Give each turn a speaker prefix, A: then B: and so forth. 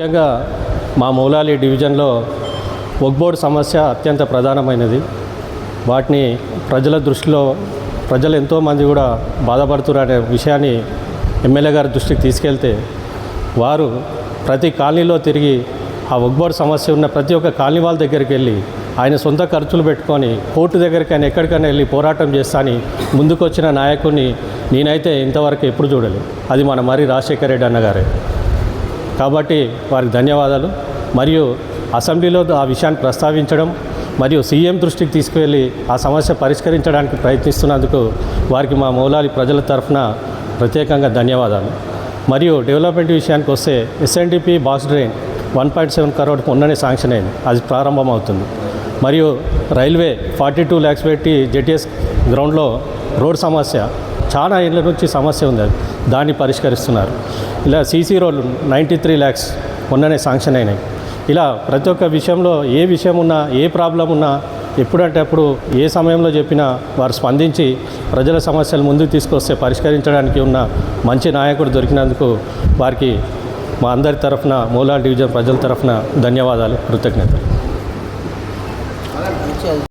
A: ముఖ్యంగా మా మౌలాలి డివిజన్లో ఒగ్బోర్డ్ సమస్య అత్యంత ప్రధానమైనది. వాటిని ప్రజల దృష్టిలో ప్రజలు ఎంతోమంది కూడా బాధపడుతున్నారు అనే విషయాన్ని ఎమ్మెల్యే గారి దృష్టికి తీసుకెళ్తే వారు ప్రతి కాలనీలో తిరిగి ఆ ఒగ్బోర్డ్ సమస్య ఉన్న ప్రతి ఒక్క కాలనీ వాళ్ళ దగ్గరికి వెళ్ళి ఆయన సొంత ఖర్చులు పెట్టుకొని కోర్టు దగ్గరికి ఆయన ఎక్కడికైనా వెళ్ళి పోరాటం చేస్తాని ముందుకొచ్చిన నాయకుడిని నేనైతే ఇంతవరకు ఎప్పుడు చూడలేదు. అది మన మరి రాజశేఖర రెడ్డి అన్నగారే. కాబట్టి వారికి ధన్యవాదాలు. మరియు అసెంబ్లీలో ఆ విషయాన్ని ప్రస్తావించడం మరియు సీఎం దృష్టికి తీసుకువెళ్ళి ఆ సమస్య పరిష్కరించడానికి ప్రయత్నిస్తున్నందుకు వారికి మా మౌలాలి ప్రజల తరఫున ప్రత్యేకంగా ధన్యవాదాలు. మరియు డెవలప్మెంట్ విషయానికి వస్తే SNDP box drain one point seven crore మొన్ననే శాంక్షన్ అయింది. అది ప్రారంభమవుతుంది. మరియు రైల్వే ఫార్టీ టూ ల్యాక్స్ పెట్టి జెటిఎస్ గ్రౌండ్లో రోడ్ సమస్య చాలా ఏళ్ళ నుంచి సమస్య ఉంది అది. దాన్ని పరిష్కరిస్తున్నారు. ఇలా సీసీ రోడ్లు నైంటీ త్రీ ల్యాక్స్ మొన్ననే శాంక్షన్ అయినాయి. ఇలా ప్రతి ఒక్క విషయంలో ఏ విషయం ఉన్నా ఏ ప్రాబ్లం ఉన్నా ఎప్పుడంటే అప్పుడు ఏ సమయంలో చెప్పినా వారు స్పందించి ప్రజల సమస్యలు ముందుకు తీసుకొస్తే పరిష్కరించడానికి ఉన్న మంచి నాయకుడు దొరికినందుకు వారికి మా అందరి తరఫున మూలాల్ డివిజన్ ప్రజల తరఫున ధన్యవాదాలు కృతజ్ఞతలు.